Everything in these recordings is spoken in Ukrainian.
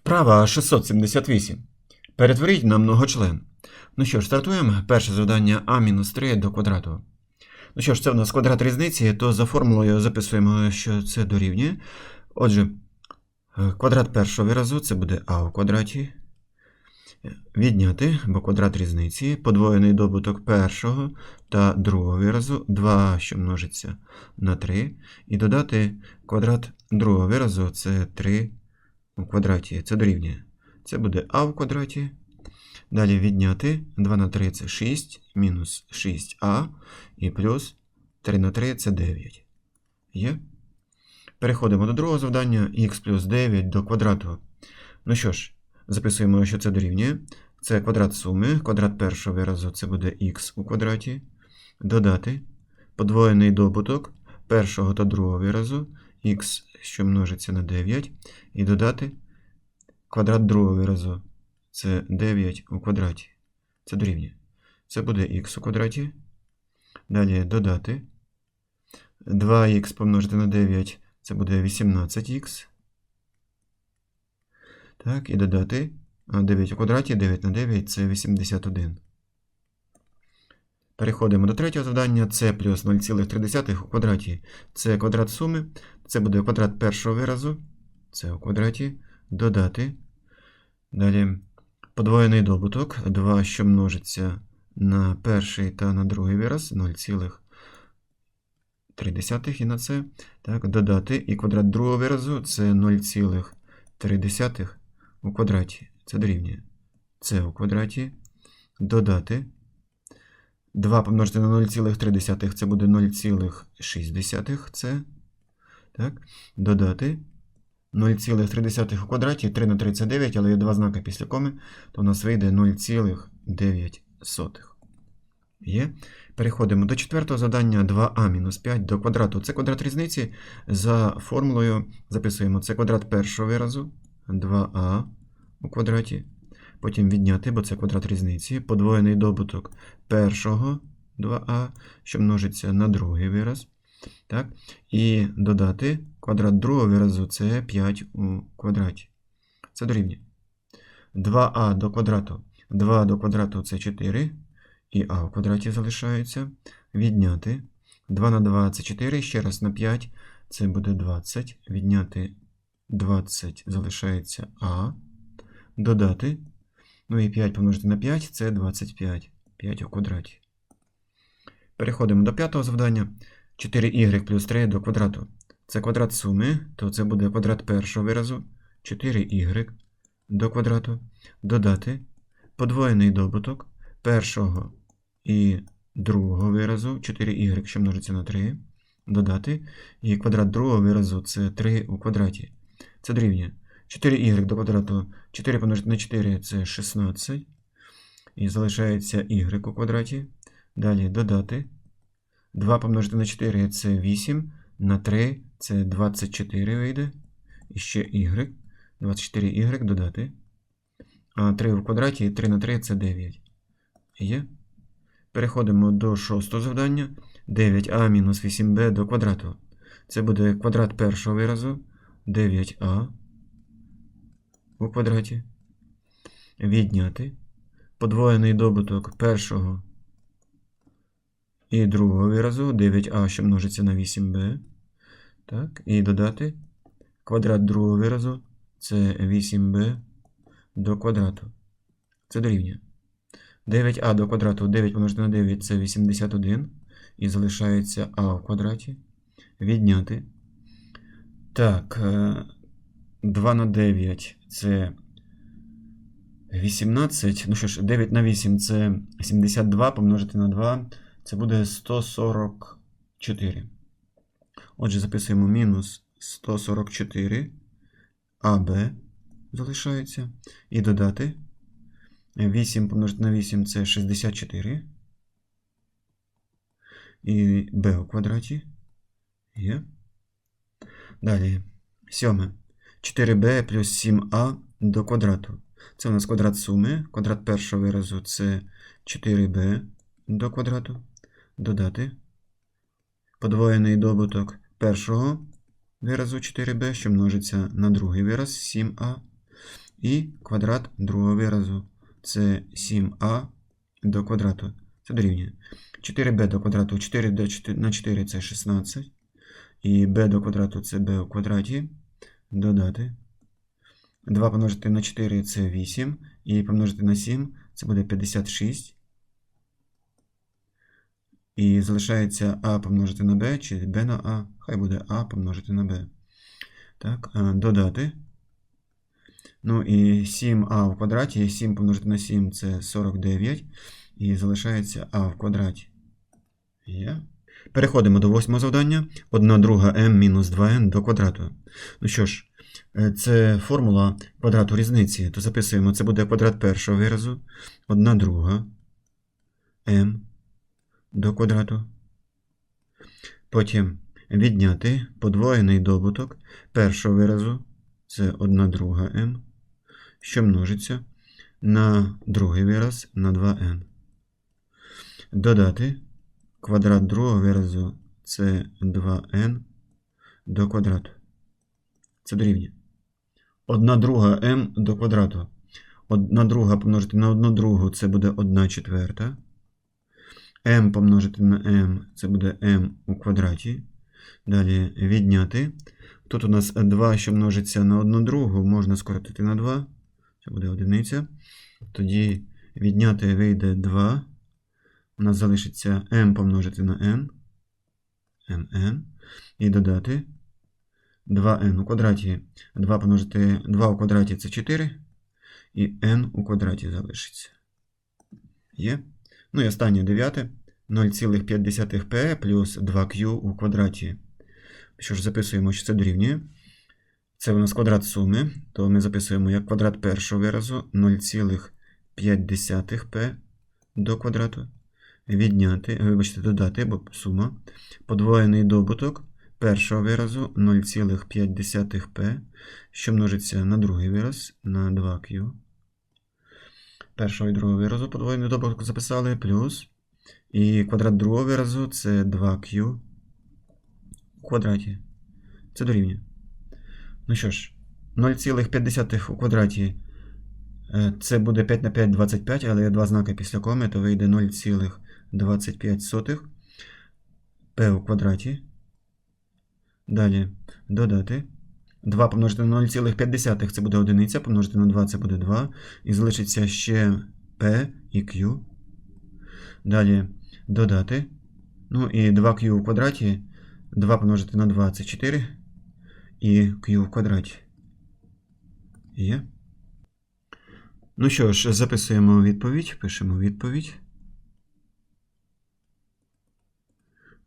Вправа 678. Перетворіть на многочлен. Ну що ж, стартуємо. Перше завдання а-3 до квадрату. Ну що ж, це в нас квадрат різниці, то за формулою записуємо, що це дорівнює. Отже, е, квадрат першого виразу це буде а у квадраті. Відняти, бо квадрат різниці, подвоєний добуток першого та другого виразу, 2, що множиться на 3, і додати квадрат другого виразу це 3 у квадраті. Це дорівнює. Це буде а в квадраті. Далі відняти 2 на 3 це 6, мінус 6а, і плюс 3 на 3 це 9. Є? Переходимо до другого завдання х плюс 9 до квадрату. Ну що ж, записуємо, що це дорівнює. Це квадрат суми. Квадрат першого виразу це буде х у квадраті. Додати подвоєний добуток першого та другого виразу х, що множиться на 9, і додати квадрат другого виразу. Це 9 у квадраті. Це дорівнює. Це буде х у квадраті. Далі додати 2х помножити на 9, це буде 18х. Так, і додати 9 у квадраті, 9 на 9 це 81. Переходимо до третього завдання. Це плюс 0,3 у квадраті. Це квадрат суми. Це буде квадрат першого виразу. Це у квадраті. Додати. Далі подвоєний добуток. 2, що множиться на перший та на другий вираз. 0,3 і на це. Так, додати. І квадрат другого виразу це 0,3 у квадраті. Це дорівнює. Це у квадраті. Додати. 2 помножити на 0,3 це буде 0,6 це. Так. Додати 0,3 у квадраті, 3 на 3 це 9, але є два знаки після коми, то у нас вийде 0,9. Є. Переходимо до четвертого завдання 2а-5 до квадрату. Це квадрат різниці. За формулою записуємо це квадрат першого виразу 2а у квадраті. Потім відняти, бо це квадрат різниці, подвоєний добуток першого 2а, що множиться на другий вираз. Так? І додати квадрат другого виразу це 5 у квадраті. Це дорівнює. 2а до квадрату. 2 до квадрату це 4. І а у квадраті залишається. Відняти. 2 на 2 це 4. Ще раз на 5 це буде 20. Відняти 20 залишається а. Додати. Ну і 5 помножити на 5 це 25. 5 у квадраті. Переходимо до п'ятого завдання. 4y плюс 3 до квадрату. Це квадрат суми, то це буде квадрат першого виразу. 4y до квадрату. Додати подвоєний добуток першого і другого виразу. 4y, що множиться на 3. Додати. І квадрат другого виразу це 3 у квадраті. Це дорівнює. 4y до квадрату 4 помножити на 4 це 16. І залишається y у квадраті. Далі додати. 2 помножити на 4 це 8. На 3 це 24 вийде. І ще y. 24y додати. А 3 у квадраті 3 на 3 це 9. Є. Переходимо до шостого завдання. 9а мінус 8b до квадрату. Це буде квадрат першого виразу. 9а у квадраті. Відняти подвоєний добуток першого і другого виразу 9а, що множиться на 8b. Так, І додати квадрат другого виразу це 8b до квадрату. Це дорівнює. 9а до квадрату 9 помножити на 9 це 81. І залишається а в квадраті. Відняти. Так. 2 на 9 це 18. Ну що ж, 9 на 8 це 72 помножити на 2. Це буде 144. Отже, записуємо мінус 144 АБ залишається. І додати. 8 помножити на 8 це 64. І b у квадраті. Є. Далі. Сьоме. 4b плюс 7a до квадрату. Це у нас квадрат суми. Квадрат першого виразу це 4b до квадрату. Додати. Подвоєний добуток першого виразу 4b, що множиться на другий вираз 7a. І квадрат другого виразу це 7а до квадрату. Це дорівнює. 4b до квадрату 4 4 на 4 це 16. І b до квадрату це b у квадраті. Додати. 2 помножити на 4 це 8. І помножити на 7 це буде 56. І залишається а помножити на b, чи b на а. Хай буде а помножити на b. Так, додати. Ну і 7а в квадраті. 7 помножити на 7 це 49. І залишається а в квадраті. Є. Переходимо до восьмого завдання. 1 друга m мінус 2n до квадрату. Ну що ж, е, це формула квадрату різниці. То записуємо, це буде квадрат першого виразу. 1 друга m до квадрату. Потім відняти подвоєний добуток першого виразу. Це 1 друга m, що множиться на другий вираз на 2n. Додати квадрат другого виразу це 2n до квадрату. Це дорівнює. 1 друга m до квадрату. 1 друга помножити на 1 другу це буде 1 четверта. M помножити на m це буде m у квадраті. Далі відняти. Тут у нас 2, що множиться на 1 другу, можна скоротити на 2. Це буде одиниця. Тоді відняти вийде 2. У нас залишиться m помножити на n. mn. І додати 2n у квадраті. 2 помножити 2 у квадраті це 4. І n у квадраті залишиться. Є. Ну і останнє дев'яте. 0,5p плюс 2q у квадраті. Що ж, записуємо, що це дорівнює. Це у нас квадрат суми, то ми записуємо як квадрат першого виразу 0,5p до квадрату. Відняти, вибачте, додати, бо сума. Подвоєний добуток першого виразу 0,5p, що множиться на другий вираз на 2q. Першого і другого виразу подвоєний добуток записали, плюс. І квадрат другого виразу це 2q у квадраті. Це дорівнює. Ну що ж, 0,5 у квадраті е, це буде 5 на 5 25, але є два знаки після коми, то вийде 0,25 p у квадраті. Далі додати. 2 помножити на 0,5 це буде одиниця, помножити на 2 це буде 2. І залишиться ще p і q. Далі додати. Ну і 2q у квадраті. 2 помножити на 2 це 4. І q в квадраті. Є. Ну що ж, записуємо відповідь. Пишемо відповідь.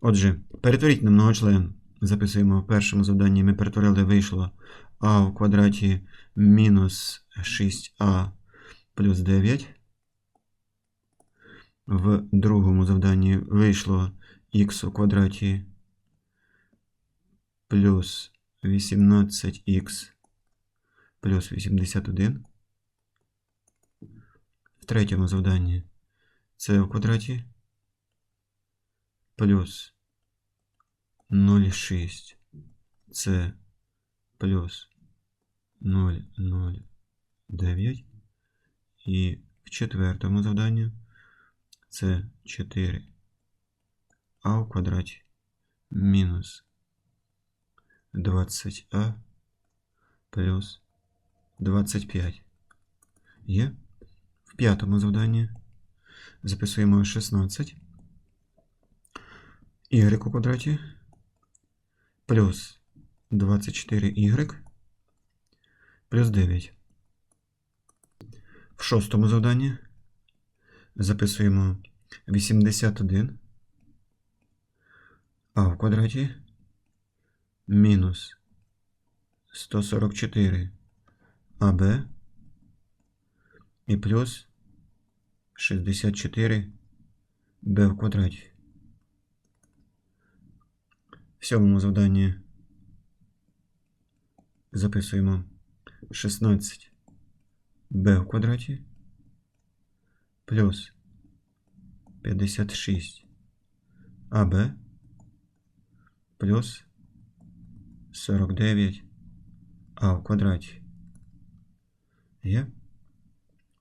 Отже, перетворіть на многочлен. Записуємо в першому завданні. Ми перетворили, вийшло а в квадраті мінус 6а плюс 9. В другому завданні вийшло х у квадраті плюс 18х плюс 81. В третьому завданні це в квадраті плюс 0,6 це плюс 0,09. І в четвертому завданні це 4 а в квадраті мінус 20а плюс 25. Є. В п'ятому завданні записуємо 16 y у квадраті плюс 24y плюс 9. В шостому завданні записуємо 81 а в квадраті мінус 144 АБ і плюс 64 Б в квадраті. В сьомому завданні записуємо 16 Б в квадраті плюс 56 АБ плюс 49 а в квадраті. Є.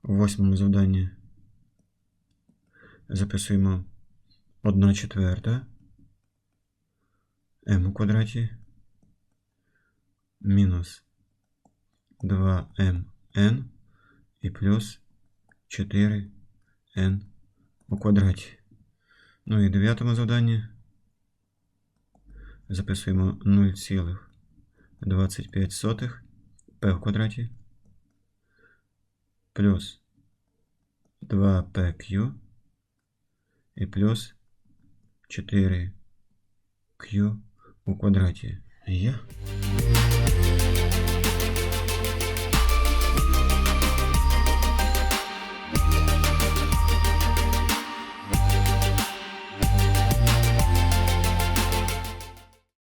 У восьмому завданні записуємо 1 четверта m у квадраті мінус 2mn і плюс 4n у квадраті. Ну і дев'ятому завданні записуємо 0,25 p в квадраті плюс 2pq і плюс 4q у квадраті. Є.